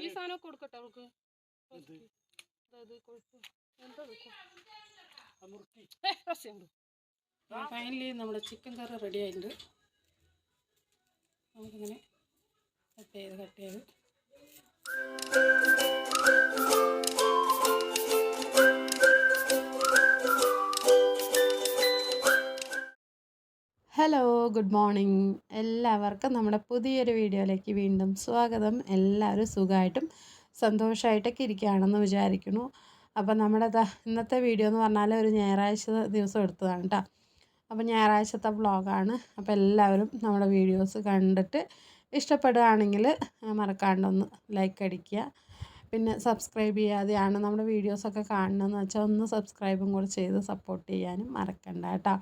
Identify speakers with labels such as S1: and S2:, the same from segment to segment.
S1: ഈ സാധനമൊക്കെ കൊടുക്കട്ടെ അവൾക്ക്. അതായത് കൊഴുപ്പ്. എന്താ
S2: നുറുക്കി
S1: ഫൈനലി നമ്മുടെ ചിക്കൻ കറി റെഡി ആയിട്ടുണ്ട്. നമുക്കിങ്ങനെ കട്ട് ചെയ്ത് കട്ട് ചെയ്ത്. Hello good morning. എല്ലാവർക്കും നമ്മുടെ പുതിയൊരു വീഡിയോയിലേക്ക് വീണ്ടും സ്വാഗതം. എല്ലാവരും സുഖമായിട്ടും സന്തോഷമായിട്ടൊക്കെ ഇരിക്കുകയാണെന്ന് വിചാരിക്കുന്നു. അപ്പോൾ നമ്മുടെ ഇന്നത്തെ വീഡിയോ എന്ന് പറഞ്ഞാൽ ഒരു ഞായറാഴ്ച ദിവസം എടുത്തതാണ് കേട്ടോ അപ്പോൾ ഞായറാഴ്ചത്തെ വ്ളോഗാണ്. അപ്പോൾ എല്ലാവരും നമ്മുടെ വീഡിയോസ് കണ്ടിട്ട് ഇഷ്ടപ്പെടുകയാണെങ്കിൽ മറക്കാണ്ടൊന്ന് ലൈക്ക് അടിക്കുക. പിന്നെ സബ്സ്ക്രൈബ് ചെയ്യാതെയാണ് നമ്മുടെ വീഡിയോസൊക്കെ കാണണമെന്ന് വെച്ചാൽ ഒന്ന് സബ്സ്ക്രൈബും കൂടെ ചെയ്ത് സപ്പോർട്ട് ചെയ്യാനും മറക്കണ്ട കേട്ടോ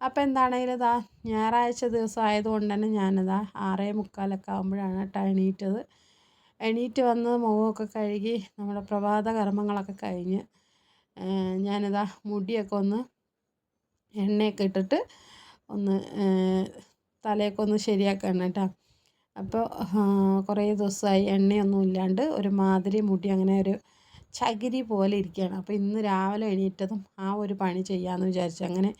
S1: അപ്പോൾ എന്താണെങ്കിലും ഇതാ ഞായറാഴ്ച ദിവസം ആയതുകൊണ്ട് തന്നെ ഞാനിതാ ആറേ മുക്കാലൊക്കെ ആകുമ്പോഴാണ് കേട്ടോ എണീറ്റത്. എണീറ്റ് വന്ന് മുഖമൊക്കെ കഴുകി നമ്മുടെ പ്രഭാത കർമ്മങ്ങളൊക്കെ കഴിഞ്ഞ് ഞാനിതാ മുടിയൊക്കെ ഒന്ന് എണ്ണയൊക്കെ ഇട്ടിട്ട് ഒന്ന് തലയൊക്കെ ഒന്ന് ശരിയാക്കണം കേട്ടോ. അപ്പോൾ കുറേ ദിവസമായി എണ്ണയൊന്നും ഇല്ലാണ്ട് ഒരു മാതിരി മുടി അങ്ങനെ ഒരു ചകിരി പോലെ ഇരിക്കുകയാണ്. അപ്പോൾ ഇന്ന് രാവിലെ എണീറ്റതും ആ ഒരു പണി ചെയ്യാമെന്ന് വിചാരിച്ചു അങ്ങനെ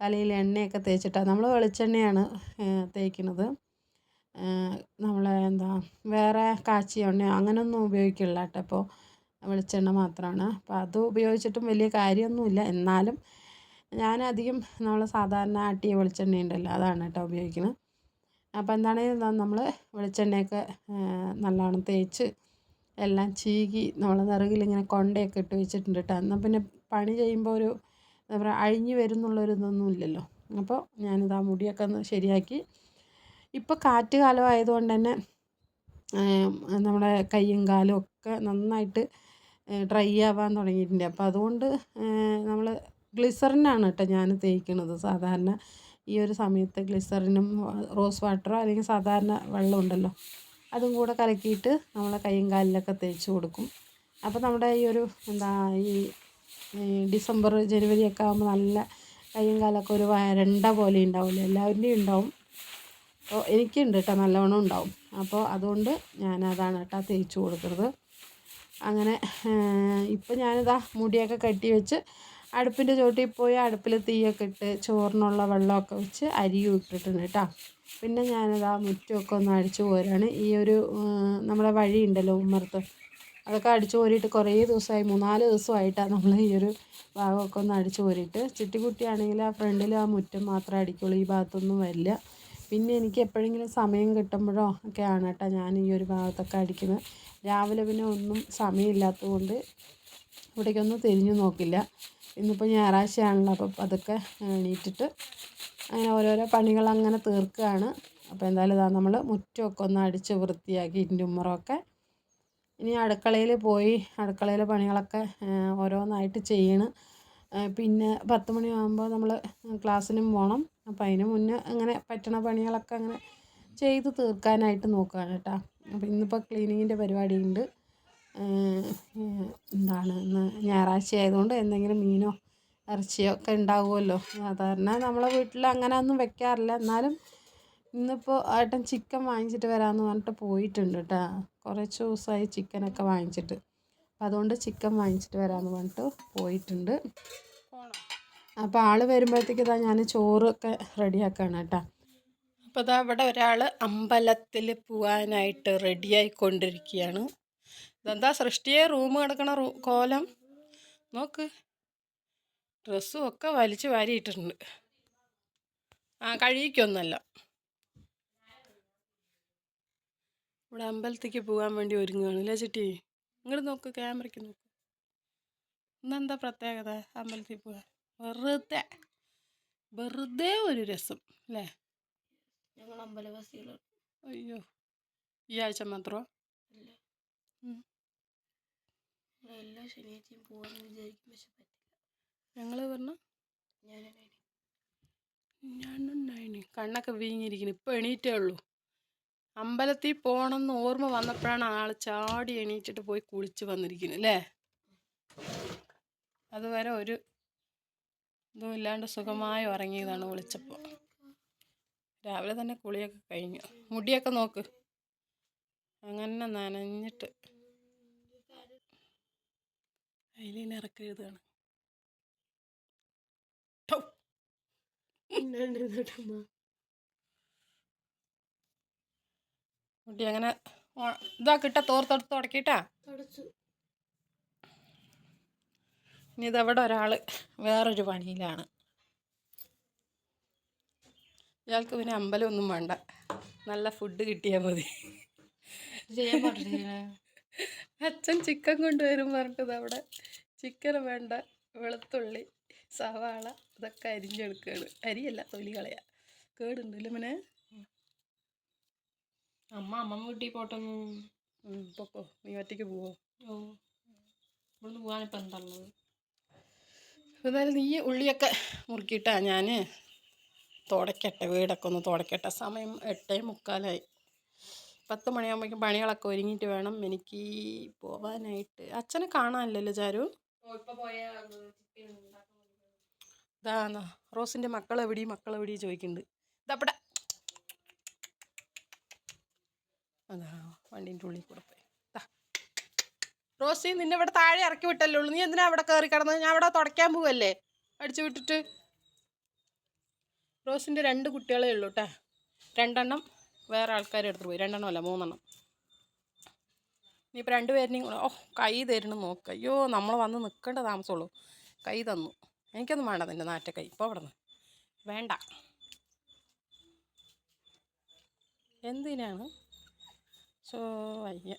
S1: തലയിൽ എണ്ണയൊക്കെ തേച്ചിട്ടാണ് നമ്മൾ വെളിച്ചെണ്ണയാണ് തേക്കുന്നത്. നമ്മൾ എന്താ വേറെ കാച്ചിയ എണ്ണയോ അങ്ങനെയൊന്നും ഉപയോഗിക്കില്ല കേട്ടോ ഇപ്പോൾ വെളിച്ചെണ്ണ മാത്രമാണ് അപ്പോൾ അത് ഉപയോഗിച്ചിട്ടും വലിയ കാര്യമൊന്നുമില്ല. എന്നാലും ഞാനധികം നമ്മൾ സാധാരണ ആട്ടിയ വെളിച്ചെണ്ണ ഉണ്ടല്ലോ അതാണ് കേട്ടോ ഉപയോഗിക്കുന്നത് അപ്പോൾ എന്താണെങ്കിലും നമ്മൾ വെളിച്ചെണ്ണയൊക്കെ നല്ലോണം തേച്ച് എല്ലാം ചീകി നമ്മൾ നിറകിലിങ്ങനെ കൊണ്ടയൊക്കെ ഇട്ട് വെച്ചിട്ടുണ്ട് കേട്ടോ. എന്നാൽ പിന്നെ പണി ചെയ്യുമ്പോൾ ഒരു എന്താ പറയുക അഴിഞ്ഞു വരുന്നുള്ളൊരു ഇല്ലല്ലോ അപ്പോൾ ഞാനിത് ആ മുടിയൊക്കെ ഒന്ന് ശരിയാക്കി. ഇപ്പോൾ കാറ്റ് കാലമായതുകൊണ്ട് തന്നെ നമ്മുടെ കയ്യും കാലും ഒക്കെ നന്നായിട്ട് ഡ്രൈ ആവാൻ തുടങ്ങിയിട്ടുണ്ട്. അപ്പോൾ അതുകൊണ്ട് നമ്മൾ ഗ്ലിസറിനാണ് കേട്ടോ ഞാൻ തേക്കുന്നത്. സാധാരണ ഈ ഒരു സമയത്ത് ഗ്ലിസറിനും റോസ് വാട്ടറോ അല്ലെങ്കിൽ സാധാരണ വെള്ളം ഉണ്ടല്ലോ അതും കൂടെ കലക്കിയിട്ട് നമ്മളെ കയ്യും കാലിലൊക്കെ തേച്ച് കൊടുക്കും. അപ്പോൾ നമ്മുടെ ഈ ഒരു എന്താ ഈ ഡിസംബർ ജനുവരി ഒക്കെ ആകുമ്പോൾ നല്ല കയ്യും കാലൊക്കെ ഒരു വരണ്ട പോലെ ഉണ്ടാവില്ല എല്ലാവരുടെയും ഉണ്ടാവും. അപ്പോൾ എനിക്കുണ്ട് കേട്ടോ നല്ലവണ്ണം ഉണ്ടാവും. അപ്പോൾ അതുകൊണ്ട് ഞാനതാണ് കേട്ടോ തേച്ച് കൊടുക്കുന്നത് അങ്ങനെ ഇപ്പോൾ ഞാനിതാ മുടിയൊക്കെ കെട്ടി വെച്ച് അടുപ്പിന്റെ ചോട്ടിൽ പോയി അടുപ്പിൽ തീയൊക്കെ ഇട്ട് ചോറിനുള്ള വെള്ളമൊക്കെ വെച്ച് അരിയും ഇട്ടിട്ടുണ്ട് കേട്ടോ പിന്നെ ഞാനിതാ മുറ്റമൊക്കെ ഒന്ന് അടിച്ചു പോരാണ്. ഈ ഒരു നമ്മുടെ വഴി ഉണ്ടല്ലോ അതൊക്കെ അടിച്ചു കോരിയിട്ട് കുറേ ദിവസമായി മൂന്നാൽ ദിവസമായിട്ടാണ് നമ്മൾ ഈ ഒരു ഭാഗമൊക്കെ ഒന്ന് അടിച്ചു കോരിയിട്ട്. ചിട്ടിക്കുട്ടിയാണെങ്കിൽ ആ ഫ്രണ്ടിൽ ആ മുറ്റം മാത്രം അടിക്കുള്ളൂ ഈ ഭാഗത്തൊന്നും വരില്ല. പിന്നെ എനിക്ക് എപ്പോഴെങ്കിലും സമയം കിട്ടുമ്പോഴോ ഒക്കെയാണ് കേട്ടോ ഞാൻ ഈ ഒരു ഭാഗത്തൊക്കെ അടിക്കുന്നത്. രാവിലെ പിന്നെ ഒന്നും സമയമില്ലാത്തതുകൊണ്ട് ഇവിടേക്കൊന്നും തിരിഞ്ഞു നോക്കില്ല. ഇന്നിപ്പോൾ ഞായറാഴ്ചയാണല്ലോ അപ്പോൾ അതൊക്കെ എണീറ്റിട്ട് അങ്ങനെ ഓരോരോ പണികൾ അങ്ങനെ തീർക്കുകയാണ്. അപ്പോൾ എന്തായാലും ഇതാ നമ്മൾ മുറ്റമൊക്കെ ഒന്ന് അടിച്ച് വൃത്തിയാക്കി ഉമ്മറമൊക്കെ ഇനി അടുക്കളയിൽ പോയി അടുക്കളയിലെ പണികളൊക്കെ ഓരോന്നായിട്ട് ചെയ്യണം. പിന്നെ പത്ത് മണിയാകുമ്പോൾ നമ്മൾ ക്ലാസ്സിനും പോകണം അപ്പം അതിന് മുന്നേ അങ്ങനെ പറ്റണ പണികളൊക്കെ അങ്ങനെ ചെയ്ത് തീർക്കാനായിട്ട് നോക്കുകയാണ് കേട്ടോ. അപ്പം ഇന്നിപ്പോൾ ക്ലീനിങ്ങിന്റെ പരിപാടിയുണ്ട്. എന്താണ് ഇന്ന് ഞായറാഴ്ച ആയതുകൊണ്ട് എന്തെങ്കിലും മീനോ ഇറച്ചിയോ ഒക്കെ ഉണ്ടാവുമല്ലോ. സാധാരണ നമ്മളെ വീട്ടിൽ അങ്ങനെ ഒന്നും വെക്കാറില്ല. എന്നാലും ഇന്നിപ്പോൾ ഏട്ടൻ ചിക്കൻ വാങ്ങിച്ചിട്ട് വരാമെന്ന് പറഞ്ഞിട്ട് പോയിട്ടുണ്ട് കേട്ടോ കുറച്ച് ദിവസമായി ചിക്കനൊക്കെ വാങ്ങിച്ചിട്ട്. അപ്പം അതുകൊണ്ട് ചിക്കൻ വാങ്ങിച്ചിട്ട് വരാമെന്ന് പറഞ്ഞിട്ട് പോയിട്ടുണ്ട്. അപ്പോൾ ആൾ വരുമ്പോഴത്തേക്ക് ഇതാ ഞാൻ ചോറൊക്കെ റെഡിയാക്കുകയാണ് കേട്ടോ അപ്പോൾ ഇതാ ഇവിടെ ഒരാൾ അമ്പലത്തിൽ പോകാനായിട്ട് റെഡിയായിക്കൊണ്ടിരിക്കുകയാണ്. ഇതെന്താ സൃഷ്ടിയെ റൂം കിടക്കണ റൂ കോലം. നോക്ക്. ഡ്രസ്സും ഒക്കെ വലിച്ചു വാരിയിട്ടുണ്ട്. ആ കഴിയിക്കൊന്നല്ല ഇവിടെ അമ്പലത്തേക്ക് പോകാൻ വേണ്ടി ഒരുങ്ങുകയാണ് അല്ലേ ചേട്ടി ഇങ്ങോട്ട് നോക്ക് ക്യാമറയ്ക്ക് നോക്ക്. ഇന്നെന്താ പ്രത്യേകത അമ്പലത്തിൽ പോകാൻ? വെറുതെ വെറുതെ ഒരു രസം അല്ലേ?
S3: ഞങ്ങൾ
S1: അയ്യോ ഈ ആഴ്ച മാത്രമോ
S3: അല്ല. പറഞ്ഞു എല്ലാ ശനിയാഴ്ചയും പോകാമെന്ന് വിചാരിക്കും പക്ഷെ പറ്റില്ല.
S1: ഞങ്ങൾ പറഞ്ഞ?
S3: ഞാനാണ്
S1: ഞാനുണ്ടായിന് കണ്ണൊക്കെ വീങ്ങിയിരിക്കുന്നു. ഇപ്പൊ എണീറ്റേ ഉള്ളൂ. അമ്പലത്തിൽ പോകണമെന്ന് ഓർമ്മ വന്നപ്പോഴാണ് ആൾ ചാടി എണീറ്റിട്ട് പോയി കുളിച്ച് വന്നിരിക്കുന്നത് അല്ലേ? അതുവരെ ഒരു ഇതും ഇല്ലാണ്ട് സുഖമായി ഉറങ്ങിയതാണ് വിളിച്ചപ്പോൾ രാവിലെ തന്നെ കുളിയൊക്കെ കഴിഞ്ഞു. മുടിയൊക്കെ നോക്ക്.
S2: അങ്ങനെ നനഞ്ഞിട്ട് അതിലിറക്കി എഴുതുകയാണ്. ഠോ. കുട്ടി അങ്ങനെ ഇതാ ഇതാക്കിട്ട തോർത്തെടുത്ത് തുടക്കിട്ടാ ഇനി ഇതവിടെ ഒരാൾ വേറൊരു പണിയിലാണ്. ഇയാൾക്ക് പിന്നെ അമ്പലമൊന്നും വേണ്ട. നല്ല ഫുഡ് കിട്ടിയാൽ മതി. അച്ഛൻ ചിക്കൻ കൊണ്ടുവരും പറഞ്ഞിട്ട് അവിടെ. ചിക്കൻ വേണ്ട വെളുത്തുള്ളി സവാള ഇതൊക്കെ അരിഞ്ഞെടുക്കുകയാണ്. അരിയല്ല തൊലി കളയാ. കേടുണ്ടല്ലോ പിന്നെ
S3: അമ്മ അമ്മ വീട്ടിൽ പോട്ടൊന്നും
S2: പൊക്കോ നീ ഒറ്റയ്ക്ക് പോവോ.
S3: ഓ. ഇവിടുന്ന് പോകാനിപ്പോൾ എന്താ ഉള്ളത്?
S2: എന്തായാലും നീ ഉള്ളിയൊക്കെ മുറുക്കിയിട്ടാ ഞാൻ തുടയ്ക്കട്ടെ വീടൊക്കെ ഒന്ന് തുടയ്ക്കട്ടെ സമയം എട്ടേ മുക്കാലായി. പത്ത് മണിയാകുമ്പോഴേക്കും പണികളൊക്കെ ഒരുങ്ങിയിട്ട് വേണം എനിക്ക് പോവാനായിട്ട്. അച്ഛനെ കാണാനില്ലല്ലോ ചാരു?
S3: ഇപ്പൊ
S2: ഇതാ റോസിന്റെ മക്കളെവിടി മക്കളെവിടി ചോദിക്കുന്നുണ്ട്. ഇതപ്പടെ അതാ വണ്ടീന്റെ ഉള്ളിൽ കൂടെ പോയി. റോസി നിന്നെ ഇവിടെ താഴെ ഇറക്കി വിട്ടല്ലേ ഉള്ളൂ. നീ എന്തിനാ അവിടെ കയറി കിടന്നത് ഞാൻ അവിടെ തുടയ്ക്കാൻ പോവല്ലേ? അടിച്ചു വിട്ടിട്ട്. റോസിന്റെ രണ്ട് കുട്ടികളേ ഉള്ളൂ കേട്ടാ രണ്ടെണ്ണം വേറെ ആൾക്കാർ എടുത്തിട്ട് പോയി. രണ്ടെണ്ണം അല്ല മൂന്നെണ്ണം. ഇനിയിപ്പോൾ രണ്ടുപേരിനെയും കൂടെ ഓ കൈ തരണം നോക്ക്. അയ്യോ നമ്മൾ വന്ന് നിൽക്കേണ്ട താമസമുള്ളൂ. കൈ തന്നു. എനിക്കൊന്നും വേണ്ട നിന്റെ നാറ്റ കൈ. ഇപ്പോൾ അവിടെ നിന്ന് വേണ്ട. എന്തിനാണ്? സോ അയ്യ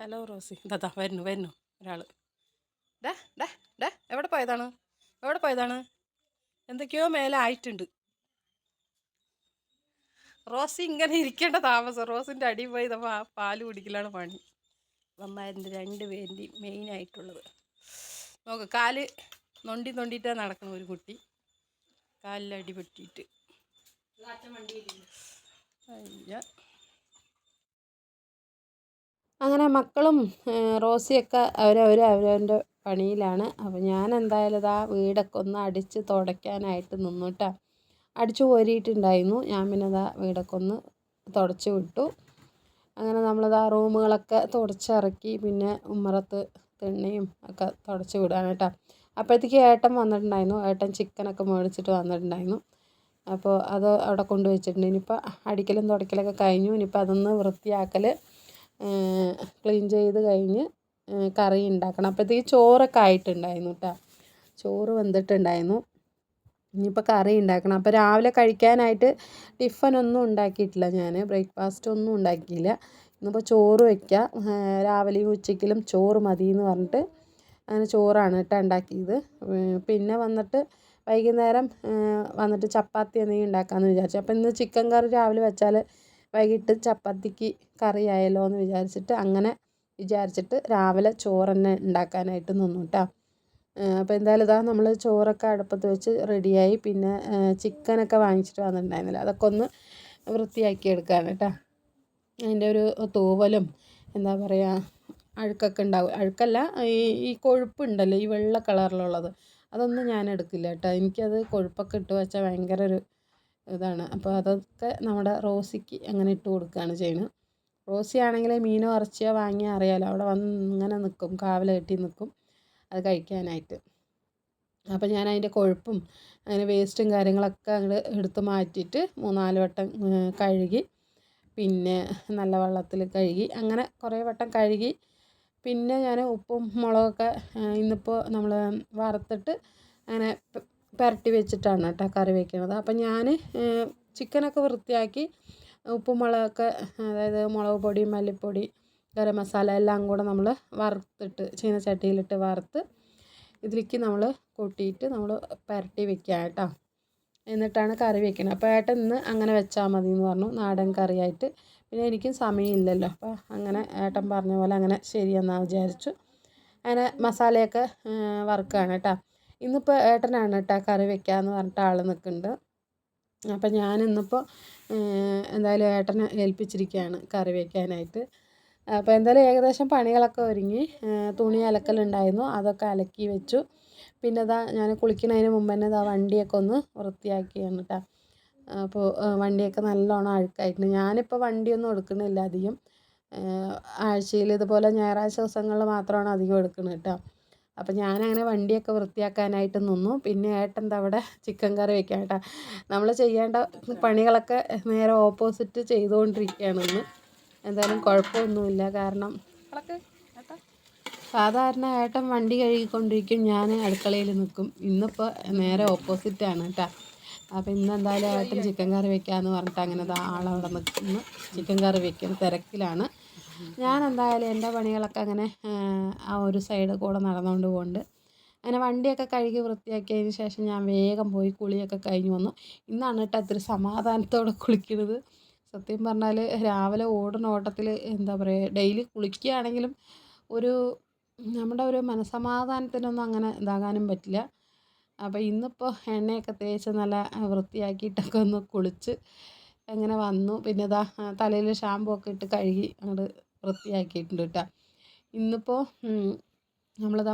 S2: ഹലോ റോസി. ദാ വരുന്നു വരുന്നു ഒരാൾ ഡേ ഡേ ഡേ എവിടെ പോയതാണ്? എവിടെ പോയതാണ്? എന്തൊക്കെയോ മേലെ ആയിട്ടുണ്ട്. റോസി ഇങ്ങനെ ഇരിക്കേണ്ട താമസം. റോസിന്റെ അടി പോയി നമ്മൾ പാൽ കുടിക്കലാണ് പണി. അമ്മമാരിന്റെ രണ്ട് പേരിന്റെയും മെയിനായിട്ടുള്ളത് നോക്ക് കാൽ നൊണ്ടി നൊണ്ടിയിട്ടാണ് നടക്കണം ഒരു കുട്ടി. കാലിൽ പൊട്ടിയിട്ട് അയ്യ.
S1: അങ്ങനെ മക്കളും റോസിയൊക്കെ അവരവർ അവരവന്റെ പണിയിലാണ്. അപ്പോൾ ഞാൻ എന്തായാലും ഇതാ വീടൊക്കെ ഒന്ന് അടിച്ച് തുടയ്ക്കാനായിട്ട് നിന്നുട്ടാ. അടിച്ചു കോരിയിട്ടുണ്ടായിരുന്നു. ഞാൻ പിന്നെ ഇതാ വീടൊക്കെ ഒന്ന് തുടച്ച് വിട്ടു. അങ്ങനെ നമ്മളിതാ റൂമുകളൊക്കെ തുടച്ചിറക്കി പിന്നെ ഉമ്മറത്ത് തിണ്ണയും ഒക്കെ തുടച്ച് വിടാൻ കേട്ടോ അപ്പോഴത്തേക്ക് ഏട്ടൻ വന്നിട്ടുണ്ടായിരുന്നു. ഏട്ടൻ ചിക്കനൊക്കെ മേടിച്ചിട്ട് വന്നിട്ടുണ്ടായിരുന്നു. അപ്പോൾ അത് അവിടെ കൊണ്ടുവച്ചിട്ടുണ്ട്. ഇനിയിപ്പോൾ അടിക്കലും തുടയ്ക്കലൊക്കെ കഴിഞ്ഞു. ഇനിയിപ്പോൾ അതൊന്ന് വൃത്തിയാക്കൽ ക്ലീൻ ചെയ്ത് കഴിഞ്ഞ് കറി ഉണ്ടാക്കണം അപ്പോഴത്തേക്ക് ചോറൊക്കെ ആയിട്ടുണ്ടായിരുന്നു കേട്ടോ ചോറ് വെന്തിട്ടുണ്ടായിരുന്നു. ഇനിയിപ്പോൾ കറി ഉണ്ടാക്കണം അപ്പോൾ രാവിലെ കഴിക്കാനായിട്ട് ടിഫനൊന്നും ഉണ്ടാക്കിയിട്ടില്ല ഞാൻ ബ്രേക്ക്ഫാസ്റ്റ് ഒന്നും ഉണ്ടാക്കിയില്ല. ഇന്നിപ്പോൾ ചോറ് വയ്ക്കുക രാവിലെയും ഉച്ചയ്ക്കിലും ചോറ് മതി എന്ന് പറഞ്ഞിട്ട് അങ്ങനെ ചോറാണ് കേട്ടോ ഉണ്ടാക്കിയത് പിന്നെ വന്നിട്ട് വൈകുന്നേരം വന്നിട്ട് ചപ്പാത്തി എന്തെങ്കിലും ഉണ്ടാക്കാമെന്ന് വിചാരിച്ചു. അപ്പോൾ ഇന്ന് ചിക്കൻ കറി രാവിലെ വെച്ചാൽ വൈകിട്ട് ചപ്പാത്തിക്ക് കറി ആയല്ലോ എന്ന് വിചാരിച്ചിട്ട് അങ്ങനെ വിചാരിച്ചിട്ട് രാവിലെ ചോറ് തന്നെ ഉണ്ടാക്കാനായിട്ട് നിന്നു കേട്ടോ അപ്പോൾ എന്തായാലും ഇതാ നമ്മൾ ചോറൊക്കെ അടുപ്പത്ത് വെച്ച് റെഡിയായി. പിന്നെ ചിക്കനൊക്കെ വാങ്ങിച്ചിട്ട് വന്നിട്ടുണ്ടായിരുന്നില്ല. അതൊക്കെ ഒന്ന് വൃത്തിയാക്കി എടുക്കാണ് കേട്ടോ അതിന്റെ ഒരു തൂവലും എന്താ പറയുക അഴുക്കൊക്കെ ഉണ്ടാവും. അഴുക്കല്ല ഈ ഈ കൊഴുപ്പുണ്ടല്ലോ ഈ വെള്ള കളറിലുള്ളത്. അതൊന്നും ഞാൻ എടുക്കില്ല കേട്ടോ എനിക്കത് കൊഴുപ്പൊക്കെ ഇട്ട് വെച്ചാൽ ഭയങ്കര ഒരു ഇതാണ്. അപ്പോൾ അതൊക്കെ നമ്മുടെ റോസിക്ക് അങ്ങനെ ഇട്ട് കൊടുക്കുകയാണ് ചെയ്യുന്നത്. റോസി ആണെങ്കിൽ മീനോ ഇറച്ചിയോ വാങ്ങിയാൽ അറിയാലോ. അവിടെ വന്ന് ഇങ്ങനെ നിൽക്കും കാവല കെട്ടി നിൽക്കും അത് കഴിക്കാനായിട്ട്. അപ്പോൾ ഞാൻ അതിന്റെ കൊഴുപ്പും അങ്ങനെ വേസ്റ്റും കാര്യങ്ങളൊക്കെ അങ്ങോട്ട് എടുത്ത് മാറ്റിയിട്ട് മൂന്നാൽ വട്ടം കഴുകി പിന്നെ നല്ല വെള്ളത്തിൽ കഴുകി അങ്ങനെ കുറേ വട്ടം കഴുകി പിന്നെ ഞാൻ ഉപ്പും മുളകൊക്കെ ഇന്നിപ്പോൾ നമ്മൾ വറുത്തിട്ട് അങ്ങനെ പുരട്ടി വെച്ചിട്ടാണ് കേട്ടോ കറി വെക്കുന്നത് അപ്പം ഞാൻ ചിക്കനൊക്കെ വൃത്തിയാക്കി ഉപ്പും മുളകൊക്കെ അതായത് മുളക് പൊടി മല്ലിപ്പൊടി ഗരം മസാല എല്ലാം കൂടെ നമ്മൾ വറുത്തിട്ട് ചീനച്ചട്ടിയിലിട്ട് വറുത്ത് ഇതിലേക്ക് നമ്മൾ കൂട്ടിയിട്ട് നമ്മൾ പുരട്ടി വെക്കുക കേട്ടോ. എന്നിട്ടാണ് കറി വെക്കുന്നത് അപ്പോൾ ഏട്ടൻ ഇന്ന് അങ്ങനെ വെച്ചാൽ മതി എന്ന് പറഞ്ഞു. നാടൻ കറിയായിട്ട്. പിന്നെ എനിക്കും സമയമില്ലല്ലോ. അപ്പോൾ അങ്ങനെ ഏട്ടൻ പറഞ്ഞ പോലെ അങ്ങനെ ശരിയെന്നാണ് വിചാരിച്ചു. അങ്ങനെ മസാലയൊക്കെ വറുക്കുകയാണ് കേട്ടോ. ഇന്നിപ്പോൾ ഏട്ടനാണ് കേട്ടോ കറി വെക്കാമെന്ന് പറഞ്ഞിട്ട് ആൾ നിൽക്കുന്നുണ്ട് അപ്പം ഞാൻ ഇന്നിപ്പോൾ എന്തായാലും ഏട്ടനെ ഏൽപ്പിച്ചിരിക്കുകയാണ് കറി വെക്കാനായിട്ട്. അപ്പോൾ എന്തായാലും ഏകദേശം പണികളൊക്കെ ഒരുങ്ങി. തുണി അലക്കലുണ്ടായിരുന്നു അതൊക്കെ അലക്കി വെച്ചു. പിന്നെ ഇതാ ഞാൻ കുളിക്കുന്നതിന് മുമ്പ് തന്നെ ഇതാ വണ്ടിയൊക്കെ ഒന്ന് വൃത്തിയാക്കിയാണ് കേട്ടോ അപ്പോൾ വണ്ടിയൊക്കെ നല്ലോണം അഴുക്കായിട്ടുണ്ട്. ഞാനിപ്പോൾ വണ്ടിയൊന്നും എടുക്കുന്നില്ല അധികം. ആഴ്ചയിൽ ഇതുപോലെ ഞായറാഴ്ച ദിവസങ്ങളിൽ മാത്രമാണ് അധികം എടുക്കുന്നത് കേട്ടോ അപ്പോൾ ഞാനങ്ങനെ വണ്ടിയൊക്കെ വൃത്തിയാക്കാനായിട്ട് നിന്നു. പിന്നെ ഏട്ടൻ തവിടെ അവിടെ ചിക്കൻ കറി വെക്കാൻ കേട്ടോ നമ്മൾ ചെയ്യേണ്ട പണികളൊക്കെ നേരെ ഓപ്പോസിറ്റ് ചെയ്തുകൊണ്ടിരിക്കുകയാണ് ഇന്ന്. എന്തായാലും കുഴപ്പമൊന്നുമില്ല. കാരണം സാധാരണ ഏട്ടൻ വണ്ടി കഴുകിക്കൊണ്ടിരിക്കും ഞാൻ അടുക്കളയിൽ നിൽക്കും. ഇന്നിപ്പോൾ നേരെ ഓപ്പോസിറ്റാണ് കേട്ടോ അപ്പോൾ ഇന്ന് എന്തായാലും ഏട്ടൻ ചിക്കൻ കറി വെക്കാമെന്ന് പറഞ്ഞിട്ട് അങ്ങനെ ആളവിടെ നിൽക്കുന്നു ചിക്കൻ കറി വെക്കുന്ന തിരക്കിലാണ്. ഞാൻ എന്തായാലും എന്റെ പണികളൊക്കെ അങ്ങനെ ആ ഒരു സൈഡ് കൂടെ നടന്നുകൊണ്ട് പോകുന്നുണ്ട് അങ്ങനെ വണ്ടിയൊക്കെ കഴുകി വൃത്തിയാക്കിയതിന് ശേഷം ഞാൻ വേഗം പോയി കുളിയൊക്കെ കഴിഞ്ഞ് വന്നു. ഇന്നാണ് കേട്ടോ അത്ര സമാധാനത്തോടെ കുളിക്കുന്നത്. സത്യം പറഞ്ഞാൽ രാവിലെ ഓടുന്ന ഓട്ടത്തിൽ എന്താ പറയുക ഡെയിലി കുളിക്കുകയാണെങ്കിലും ഒരു നമ്മുടെ ഒരു മനസമാധാനത്തിനൊന്നും അങ്ങനെ ഇതാകാനും പറ്റില്ല. അപ്പോൾ ഇന്നിപ്പോൾ എണ്ണയൊക്കെ തേച്ച് നല്ല വൃത്തിയാക്കിയിട്ടൊക്കെ ഒന്ന് കുളിച്ച് അങ്ങനെ വന്നു. പിന്നെ ഇതാ തലയിൽ ഷാമ്പു ഒക്കെ ഇട്ട് കഴുകി അങ്ങോട്ട് വൃത്തിയാക്കിയിട്ടുണ്ട് കേട്ടോ ഇന്നിപ്പോൾ നമ്മളത്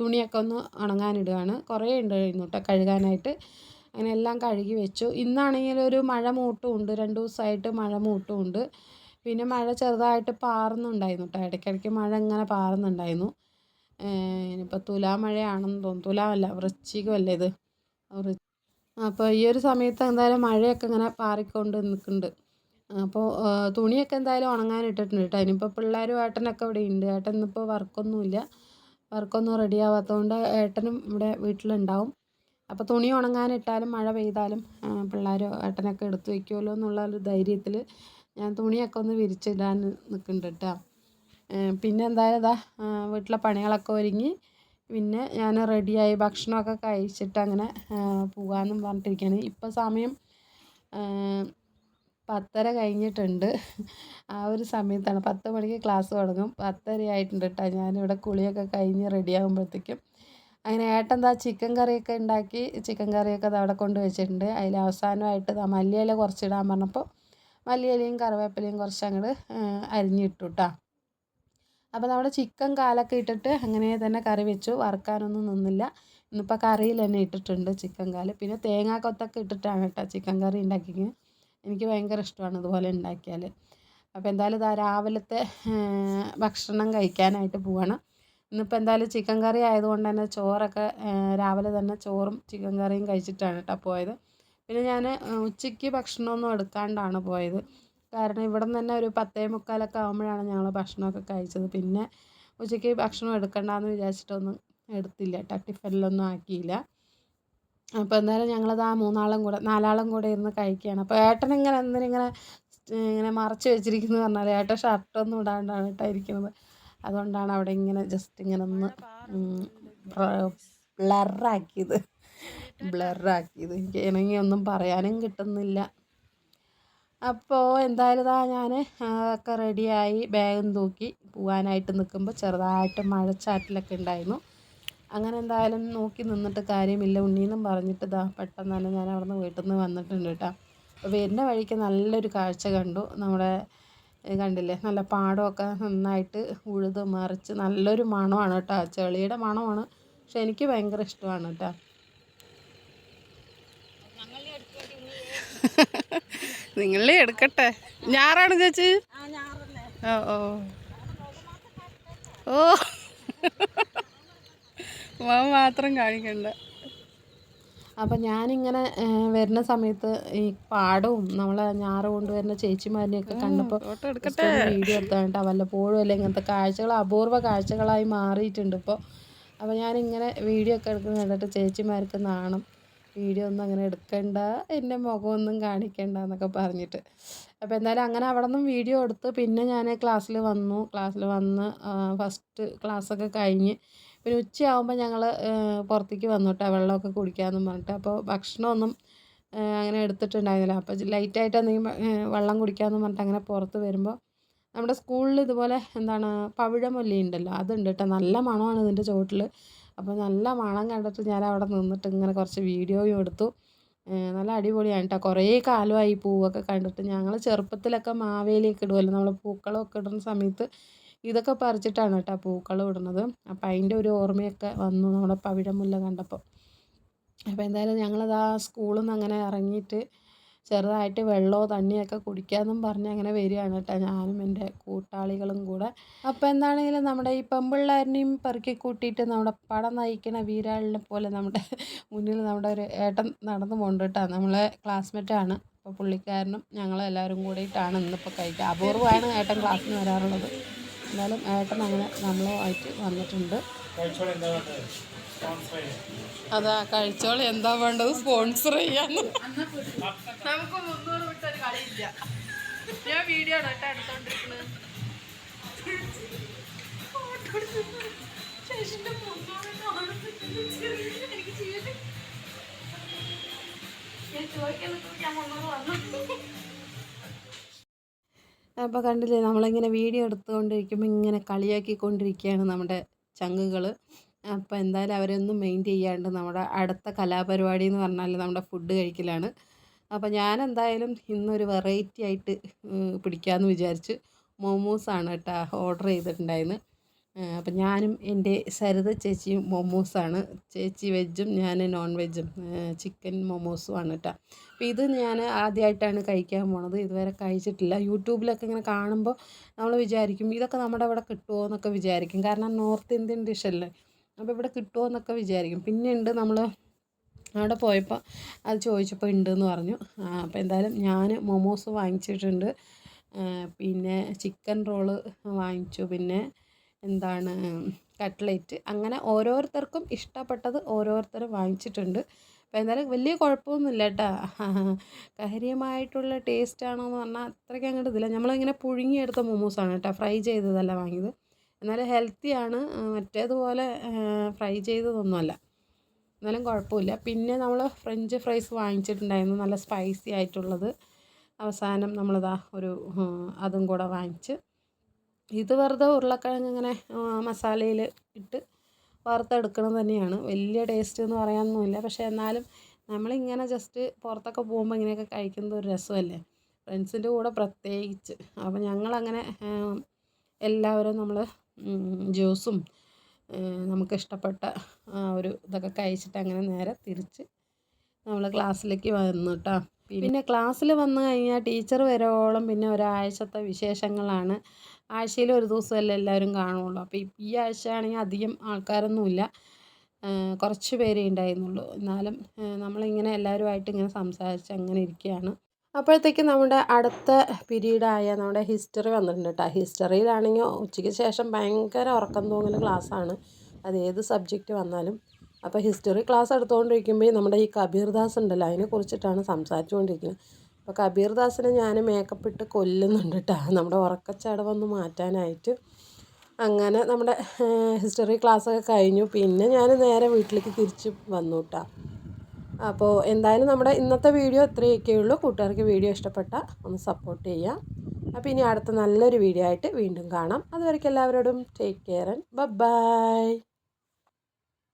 S1: തുണിയൊക്കെ ഒന്ന് ഉണങ്ങാനിടുകയാണ് കുറേ ഉണ്ടായിരുന്നു കേട്ടോ കഴുകാനായിട്ട്. അങ്ങനെ എല്ലാം കഴുകി വെച്ചു. ഇന്നാണെങ്കിൽ ഒരു മഴ മൂട്ടും ഉണ്ട്. രണ്ട് ദിവസമായിട്ട് മഴ മൂട്ടും ഉണ്ട്. പിന്നെ മഴ ചെറുതായിട്ട് പാറുന്നുണ്ടായിരുന്നു കേട്ടോ ഇടയ്ക്കിടയ്ക്ക് മഴ ഇങ്ങനെ പാറുന്നുണ്ടായിരുന്നു. ഇനിയിപ്പോൾ തുലാമഴയാണെന്ന് തോന്നുന്നു. തുലാമല്ല വൃശ്ചികമല്ലേ ഇത്? അപ്പോൾ ഈ ഒരു സമയത്ത് എന്തായാലും മഴയൊക്കെ ഇങ്ങനെ പാറിക്കൊണ്ട് നിൽക്കുന്നുണ്ട്. അപ്പോൾ തുണിയൊക്കെ എന്തായാലും ഉണങ്ങാൻ ഇട്ടിട്ടുണ്ട് കേട്ടോ ഇനിയിപ്പോൾ പിള്ളേരും ഏട്ടനൊക്കെ ഇവിടെ ഉണ്ട്. ഏട്ടൻ ഇന്നിപ്പോൾ വർക്കൊന്നുമില്ല. വർക്കൊന്നും റെഡി ആവാത്തതുകൊണ്ട് ഏട്ടനും ഇവിടെ വീട്ടിലുണ്ടാവും. അപ്പോൾ തുണി ഉണങ്ങാൻ ഇട്ടാലും മഴ പെയ്താലും പിള്ളേരോ ഏട്ടനൊക്കെ എടുത്തു വയ്ക്കുമല്ലോ എന്നുള്ള ഒരു ധൈര്യത്തിൽ ഞാൻ തുണിയൊക്കെ ഒന്ന് വിരിച്ചിടാൻ നിൽക്കുന്നുണ്ട് കേട്ടോ പിന്നെ എന്തായാലും ഇതാ വീട്ടിലെ പണികളൊക്കെ ഒരുങ്ങി. പിന്നെ ഞാൻ റെഡിയായി ഭക്ഷണമൊക്കെ കഴിച്ചിട്ട് അങ്ങനെ പോകാമെന്നും പറഞ്ഞിട്ടിരിക്കുകയാണ്. ഇപ്പോൾ സമയം പത്തര കഴിഞ്ഞിട്ടുണ്ട്. ആ ഒരു സമയത്താണ് പത്ത് മണിക്ക് ക്ലാസ് തുടങ്ങും. പത്തര ആയിട്ടുണ്ട് കേട്ടോ ഞാനിവിടെ കുളിയൊക്കെ കഴിഞ്ഞ് റെഡി ആകുമ്പോഴത്തേക്കും അങ്ങനെ ഏട്ടൻ ചിക്കൻ കറിയൊക്കെ ഉണ്ടാക്കി ചിക്കൻ കറിയൊക്കെ അവിടെ കൊണ്ട് വെച്ചിട്ടുണ്ട്. അതിൽ അവസാനമായിട്ട് ദാ മല്ലിയില കുറച്ചിടാൻ പറഞ്ഞപ്പോൾ മല്ലിയിലയും കറിവേപ്പിലയും കുറച്ച് അങ്ങോട്ട് അരിഞ്ഞിട്ടു കേട്ടോ അപ്പോൾ നമ്മുടെ ചിക്കൻ കാലൊക്കെ ഇട്ടിട്ട് അങ്ങനെ തന്നെ കറി വെച്ചു. വറുക്കാനൊന്നും നിന്നില്ല. ഇന്നിപ്പോൾ കറിയിൽ തന്നെ ഇട്ടിട്ടുണ്ട് ചിക്കൻ കാൽ. പിന്നെ തേങ്ങാക്കൊത്തൊക്കെ ഇട്ടിട്ടാണ് കേട്ടോ ചിക്കൻ കറി ഉണ്ടാക്കിക്കുന്നത് എനിക്ക് ഭയങ്കര ഇഷ്ടമാണ് ഇതുപോലെ ഉണ്ടാക്കിയാൽ. അപ്പോൾ എന്തായാലും ഇതാ രാവിലത്തെ ഭക്ഷണം കഴിക്കാനായിട്ട് പോവാണ്. ഇന്നിപ്പോൾ എന്തായാലും ചിക്കൻ കറി ആയതുകൊണ്ട് തന്നെ ചോറൊക്കെ രാവിലെ തന്നെ ചോറും ചിക്കൻ കറിയും കഴിച്ചിട്ടാണ് കേട്ടോ പോയത്. പിന്നെ ഞാൻ ഉച്ചയ്ക്ക് ഭക്ഷണമൊന്നും എടുക്കാണ്ടാണ് പോയത്. കാരണം ഇവിടെ നിന്ന് തന്നെ ഒരു പത്തേ മുക്കാലൊക്കെ ആകുമ്പോഴാണ് ഞങ്ങൾ ഭക്ഷണമൊക്കെ കഴിച്ചത്. പിന്നെ ഉച്ചയ്ക്ക് ഭക്ഷണം എടുക്കണ്ടെന്ന് വിചാരിച്ചിട്ടൊന്നും എടുത്തില്ല. കേട്ടോ ടിഫനിലൊന്നും ആക്കിയില്ല. അപ്പോൾ എന്തായാലും ഞങ്ങളത് ആ മൂന്നാളും കൂടെ നാലാളും കൂടെ ഇരുന്ന് കഴിക്കുകയാണ്. അപ്പോൾ ഏട്ടൻ ഇങ്ങനെ എന്തിനിങ്ങനെ ഇങ്ങനെ മറച്ച് വെച്ചിരിക്കുന്നു പറഞ്ഞാൽ ഏട്ടൻ ഷർട്ടൊന്നും ഇടാണ്ടാണ് കേട്ടോ ഇരിക്കുന്നത്. അതുകൊണ്ടാണ് അവിടെ ഇങ്ങനെ ജസ്റ്റ് ഇങ്ങനെ ഒന്ന് ബ്ലറാക്കിയത് ബ്ലറാക്കിയത് എനിക്ക് ഇണങ്ങി ഒന്നും പറയാനും കിട്ടുന്നില്ല. അപ്പോൾ എന്തായാലും ഇതാ ഞാൻ ഒക്കെ റെഡിയായി ബാഗും തൂക്കി പോകാനായിട്ട് നിൽക്കുമ്പോൾ ചെറുതായിട്ട് മഴച്ചാറ്റലൊക്കെ ഉണ്ടായിരുന്നു. അങ്ങനെ എന്തായാലും നോക്കി നിന്നിട്ട് കാര്യമില്ല. ഉണ്ണീന്നും പറഞ്ഞിട്ട് ഇതാ പെട്ടെന്ന് തന്നെ ഞാൻ അവിടെ നിന്ന് വീട്ടിൽ നിന്ന് വന്നിട്ടുണ്ട് കേട്ടോ. അപ്പോൾ വരുന്ന വഴിക്ക് നല്ലൊരു കാഴ്ച കണ്ടു. നമ്മുടെ കണ്ടില്ലേ? നല്ല പാടമൊക്കെ നന്നായിട്ട് ഉഴുത് മറിച്ച് നല്ലൊരു മണമാണ് കേട്ടോ. ചെളിയുടെ മണമാണ്. പക്ഷെ എനിക്ക് ഭയങ്കര ഇഷ്ടമാണ് കേട്ടോ.
S2: നിങ്ങളെ എടുക്കട്ടെ. ഞാറാണ് ചേച്ചി? ഓ ഓ. ഓ. മാത്രം കാണിക്കണ്ട.
S1: അപ്പം ഞാനിങ്ങനെ വരുന്ന സമയത്ത് ഈ പാടവും നമ്മളെ ഞാറ് കൊണ്ടുവരുന്ന ചേച്ചിമാരിനെയൊക്കെ കണ്ടപ്പോൾ വീഡിയോ എടുത്താണ്ട് വല്ലപ്പോഴും അല്ല ഇങ്ങനത്തെ കാഴ്ചകൾ അപൂർവ കാഴ്ചകളായി മാറിയിട്ടുണ്ട് ഇപ്പോൾ അപ്പോൾ ഞാനിങ്ങനെ വീഡിയോ ഒക്കെ എടുക്കുന്നത് കണ്ടിട്ട് ചേച്ചിമാർക്ക് നാണം. വീഡിയോ ഒന്നും അങ്ങനെ എടുക്കണ്ട എന്റെ മുഖമൊന്നും കാണിക്കണ്ട എന്നൊക്കെ പറഞ്ഞിട്ട്. അപ്പോൾ എന്തായാലും അങ്ങനെ അവിടെ നിന്നും വീഡിയോ എടുത്ത് പിന്നെ ഞാൻ ക്ലാസ്സിൽ വന്നു. ക്ലാസ്സിൽ വന്ന് ഫസ്റ്റ് ക്ലാസ്സൊക്കെ കഴിഞ്ഞ് പിന്നെ ഉച്ചയാകുമ്പോൾ ഞങ്ങൾ പുറത്തേക്ക് വന്നു കേട്ടോ വെള്ളമൊക്കെ കുടിക്കാമെന്നും പറഞ്ഞിട്ട്. അപ്പോൾ ഭക്ഷണമൊന്നും അങ്ങനെ എടുത്തിട്ടുണ്ടായിരുന്നില്ല. അപ്പോൾ ലൈറ്റായിട്ട് എന്തെങ്കിലും വെള്ളം കുടിക്കാമെന്ന് പറഞ്ഞിട്ട് അങ്ങനെ പുറത്ത് വരുമ്പോൾ നമ്മുടെ സ്കൂളിൽ ഇതുപോലെ എന്താണ് പവിഴമല്ലി ഉണ്ടല്ലോ അതുണ്ട് കേട്ടോ നല്ല മണമാണ് ഇതിന്റെ ചുവട്ടിൽ അപ്പോൾ നല്ല മണം കണ്ടിട്ട് ഞാൻ അവിടെ നിന്നിട്ട് ഇങ്ങനെ കുറച്ച് വീഡിയോയും എടുത്തു. നല്ല അടിപൊളിയാണ് കേട്ടോ കുറേ കാലമായി പൂവൊക്കെ കണ്ടിട്ട് ഞങ്ങൾ ചെറുപ്പത്തിലൊക്കെ മാവേലിയൊക്കെ ഇടുമല്ലോ നമ്മൾ പൂക്കളമൊക്കെ ഇടുന്ന സമയത്ത് ഇതൊക്കെ പറിച്ചിട്ടാണ് കേട്ടോ പൂക്കൾ വിടുന്നത് അപ്പോൾ അതിന്റെ ഒരു ഓർമ്മയൊക്കെ വന്നു നമ്മുടെ പവിഴമുല്ല കണ്ടപ്പോൾ അപ്പോൾ എന്തായാലും ഞങ്ങളത് ആ സ്കൂളിൽ നിന്ന് അങ്ങനെ ഇറങ്ങിയിട്ട് ചെറുതായിട്ട് വെള്ളമോ തണ്ണിയൊക്കെ കുടിക്കാമെന്നും പറഞ്ഞ് അങ്ങനെ വരികയാണ് കേട്ടോ ഞാനും എന്റെ കൂട്ടാളികളും കൂടെ. അപ്പോൾ എന്താണെങ്കിലും നമ്മുടെ ഈ പെമ്പിള്ളേരിനെയും പെറുക്കി കൂട്ടിയിട്ട് നമ്മുടെ പടം നയിക്കണ വീരാളിനെ പോലെ നമ്മുടെ മുന്നിൽ നമ്മുടെ ഒരു ഏട്ടൻ നടന്നു പോകുന്നുണ്ട് കേട്ടോ നമ്മളെ ക്ലാസ്മേറ്റാണ്. അപ്പോൾ പുള്ളിക്കാരനും ഞങ്ങളെല്ലാവരും കൂടിയിട്ടാണ് ഇന്നിപ്പോൾ കഴിക്കുക. അപൂർവമാണ് ഏട്ടൻ ക്ലാസ്സിന് വരാറുള്ളത്. എന്നാലും ഏട്ടൻ അങ്ങനെ നമ്മളുമായിട്ട് വന്നിട്ടുണ്ട്. അതാ കഴിച്ചോൾ എന്താ വേണ്ടത്? സ്പോൺസർ ചെയ്യാൻ
S2: നമുക്ക് മുന്നൂറ് വിട്ടൊരു ഞാൻ വീഡിയോ എടുത്തോണ്ടിരിക്കുന്നത് എനിക്ക് ചെയ്യൽ ഞാൻ ചോദിക്കാൻ ഞാൻ മുന്നൂറ് വന്നു.
S1: അപ്പോൾ കണ്ടില്ലേ നമ്മളിങ്ങനെ വീഡിയോ എടുത്തുകൊണ്ടിരിക്കുമ്പോൾ ഇങ്ങനെ കളിയാക്കിക്കൊണ്ടിരിക്കുകയാണ് നമ്മുടെ ചങ്കുകൾ അപ്പോൾ എന്തായാലും അവരൊന്നും മെയിൻ ചെയ്യാണ്ട് നമ്മുടെ അടുത്ത കലാപരിപാടി എന്ന് പറഞ്ഞാൽ നമ്മുടെ ഫുഡ് കഴിക്കലാണ്. അപ്പോൾ ഞാൻ എന്തായാലും ഇന്നൊരു വെറൈറ്റി ആയിട്ട് പിടിക്കാമെന്ന് വിചാരിച്ച് മോമോസാണ് കേട്ടോ ഓർഡർ ചെയ്തിട്ടുണ്ടായിരുന്നു. അപ്പം ഞാനും എന്റെ സരിത ചേച്ചിയും മൊമോസാണ്. ചേച്ചി വെജും ഞാൻ നോൺ വെജും ചിക്കൻ മൊമോസുമാണ് കേട്ടോ അപ്പോൾ ഇത് ഞാൻ ആദ്യമായിട്ടാണ് കഴിക്കാൻ പോണത്. ഇതുവരെ കഴിച്ചിട്ടില്ല. യൂട്യൂബിലൊക്കെ ഇങ്ങനെ കാണുമ്പോൾ നമ്മൾ വിചാരിക്കും ഇതൊക്കെ നമ്മുടെ ഇവിടെ കിട്ടുമോ എന്നൊക്കെ വിചാരിക്കും. കാരണം നോർത്ത് ഇന്ത്യൻ ഡിഷല്ലേ അപ്പോൾ ഇവിടെ കിട്ടുമോ എന്നൊക്കെ വിചാരിക്കും. പിന്നെ ഉണ്ട് നമ്മൾ അവിടെ പോയപ്പോൾ അത് ചോദിച്ചപ്പോൾ ഉണ്ട് എന്ന് പറഞ്ഞു അപ്പോൾ എന്തായാലും ഞാൻ മൊമോസ് വാങ്ങിച്ചിട്ടുണ്ട്. പിന്നെ ചിക്കൻ റോൾ വാങ്ങിച്ചു. പിന്നെ എന്താണ് കട്ട്ലേറ്റ്. അങ്ങനെ ഓരോരുത്തർക്കും ഇഷ്ടപ്പെട്ടത് ഓരോരുത്തർ വാങ്ങിച്ചിട്ടുണ്ട്. അപ്പോൾ എന്തായാലും വലിയ കുഴപ്പമൊന്നുമില്ല കേട്ടോ. കാര്യമായിട്ടുള്ള ടേസ്റ്റ് ആണോ എന്ന് പറഞ്ഞാൽ അത്രയ്ക്ക് അങ്ങോട്ട് ഇതില്ല. നമ്മളിങ്ങനെ പുഴുങ്ങിയെടുത്ത മൊമോസാണ് കേട്ടോ. ഫ്രൈ ചെയ്തതല്ല വാങ്ങിയത്. എന്നാലും ഹെൽത്തിയാണ് മറ്റേതുപോലെ ഫ്രൈ ചെയ്തതൊന്നുമല്ല. എന്നാലും കുഴപ്പമില്ല. പിന്നെ നമ്മൾ ഫ്രഞ്ച് ഫ്രൈസ് വാങ്ങിച്ചിട്ടുണ്ടായിരുന്നു. നല്ല സ്പൈസി ആയിട്ടുള്ളത്. അവസാനം നമ്മളിതാ ഒരു അതും കൂടെ വാങ്ങിച്ച് ഇത് വെറുതെ ഉരുളക്കിഴങ്ങ് ഇങ്ങനെ മസാലയിൽ ഇട്ട് വറുത്തെടുക്കണത് തന്നെയാണ്. വലിയ ടേസ്റ്റ് എന്ന് പറയാനൊന്നുമില്ല. പക്ഷേ എന്നാലും നമ്മളിങ്ങനെ ജസ്റ്റ് പുറത്തൊക്കെ പോകുമ്പോൾ ഇങ്ങനെയൊക്കെ കഴിക്കുന്നത് ഒരു രസമല്ലേ? ഫ്രണ്ട്സിന്റെ കൂടെ പ്രത്യേകിച്ച്. അപ്പോൾ ഞങ്ങളങ്ങനെ എല്ലാവരും നമ്മൾ ജ്യൂസും നമുക്ക് ഇഷ്ടപ്പെട്ട ഒരു ഇതൊക്കെ കഴിച്ചിട്ട് അങ്ങനെ നേരെ തിരിച്ച് നമ്മൾ ക്ലാസ്സിലേക്ക് വന്നു കേട്ടോ പിന്നെ ക്ലാസ്സിൽ വന്നു കഴിഞ്ഞാൽ ടീച്ചർ വരോളം പിന്നെ ഒരാഴ്ചത്തെ വിശേഷങ്ങളാണ്. ആഴ്ചയിൽ ഒരു ദിവസമല്ലേ എല്ലാവരും കാണുള്ളൂ. അപ്പോൾ ഈ- ആഴ്ച ആണെങ്കിൽ അധികം ആൾക്കാരൊന്നുമില്ല. കുറച്ച് പേരേ ഉണ്ടായിരുന്നുള്ളൂ. എന്നാലും നമ്മളിങ്ങനെ എല്ലാവരുമായിട്ട് ഇങ്ങനെ സംസാരിച്ച് അങ്ങനെ ഇരിക്കുകയാണ്. അപ്പോഴത്തേക്ക് നമ്മുടെ അടുത്ത പീരീഡായ നമ്മുടെ ഹിസ്റ്ററി വന്നിട്ടുണ്ട് കേട്ടോ. ഹിസ്റ്ററിയിലാണെങ്കിൽ ഉച്ചയ്ക്ക് ശേഷം ഭയങ്കര ഉറക്കം തോന്നുന്ന ക്ലാസ്സാണ്. അത് ഏത് സബ്ജക്റ്റ് വന്നാലും. അപ്പോൾ ഹിസ്റ്ററി ക്ലാസ് എടുത്തുകൊണ്ടിരിക്കുമ്പോൾ നമ്മുടെ ഈ കബീർദാസ് ഉണ്ടല്ലോ അതിനെക്കുറിച്ചിട്ടാണ് സംസാരിച്ചുകൊണ്ടിരിക്കുന്നത്. അപ്പോൾ കബീർ ദാസിനെ ഞാൻ മേക്കപ്പ് ഇട്ട് കൊല്ലുന്നുണ്ട് കേട്ടോ നമ്മുടെ ഉറക്കച്ചടവൊന്ന് മാറ്റാനായിട്ട്. അങ്ങനെ നമ്മുടെ ഹിസ്റ്ററി ക്ലാസ്സൊക്കെ കഴിഞ്ഞു. പിന്നെ ഞാൻ നേരെ വീട്ടിലേക്ക് തിരിച്ച് വന്നു കേട്ടോ അപ്പോൾ എന്തായാലും നമ്മുടെ ഇന്നത്തെ വീഡിയോ ഇത്രയൊക്കെ ഉള്ളൂ. കൂട്ടുകാർക്ക് വീഡിയോ ഇഷ്ടപ്പെട്ട ഒന്ന് സപ്പോർട്ട് ചെയ്യാം. അപ്പോൾ ഇനി അടുത്ത നല്ലൊരു വീഡിയോ ആയിട്ട് വീണ്ടും കാണാം. അതുവരേക്കും എല്ലാവരോടും ടേക്ക് കെയർ ആൻഡ് ബൈ